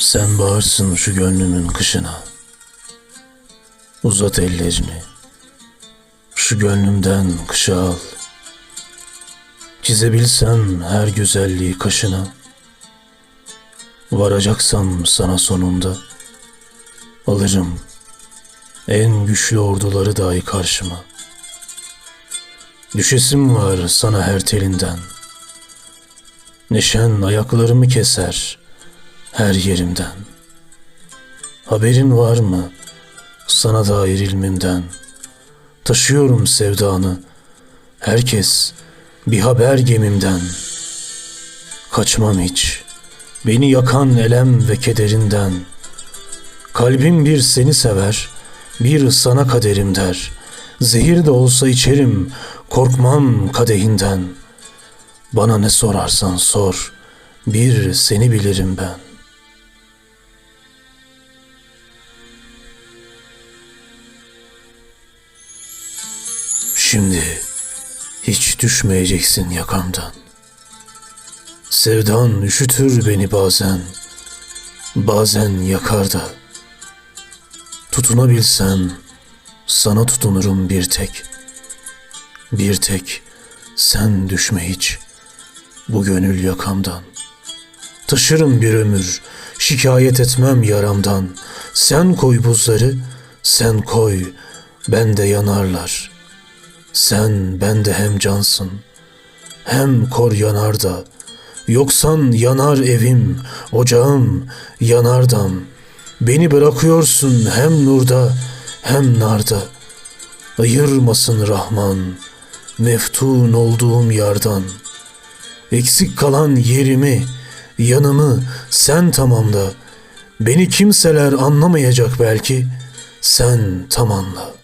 Sen bağırsın şu gönlümün kışına. Uzat ellerini. Şu gönlümden kışı al. Çizebilsem her güzelliği kaşına. Varacaksam sana sonunda. Alırım en güçlü orduları dahi karşıma. Düşesim var sana her telinden. Neşen ayaklarımı keser her yerimden. Haberin var mı sana dair ilmimden? Taşıyorum sevdanı, herkes bir haber gemimden. Kaçmam hiç, beni yakan elem ve kederinden. Kalbim bir seni sever, bir sana kaderim der. Zehir de olsa içerim, korkmam kadehinden. Bana ne sorarsan sor, bir seni bilirim ben. Şimdi hiç düşmeyeceksin yakamdan. Sevdan üşütür beni bazen, bazen yakar da. Tutunabilsem sana tutunurum bir tek. Bir tek sen düşme hiç bu gönül yakamdan. Taşırım bir ömür, şikayet etmem yaramdan. Sen koy buzları, sen koy, ben de yanarlar. Sen bende hem cansın, hem kor yanar da. Yoksan yanar evim, ocağım, yanardam. Beni bırakıyorsun hem nurda, hem narda. Ayırmasın Rahman, meftun olduğum yardan. Eksik kalan yerimi, yanımı sen tamamla. Beni kimseler anlamayacak belki, sen tamamla.''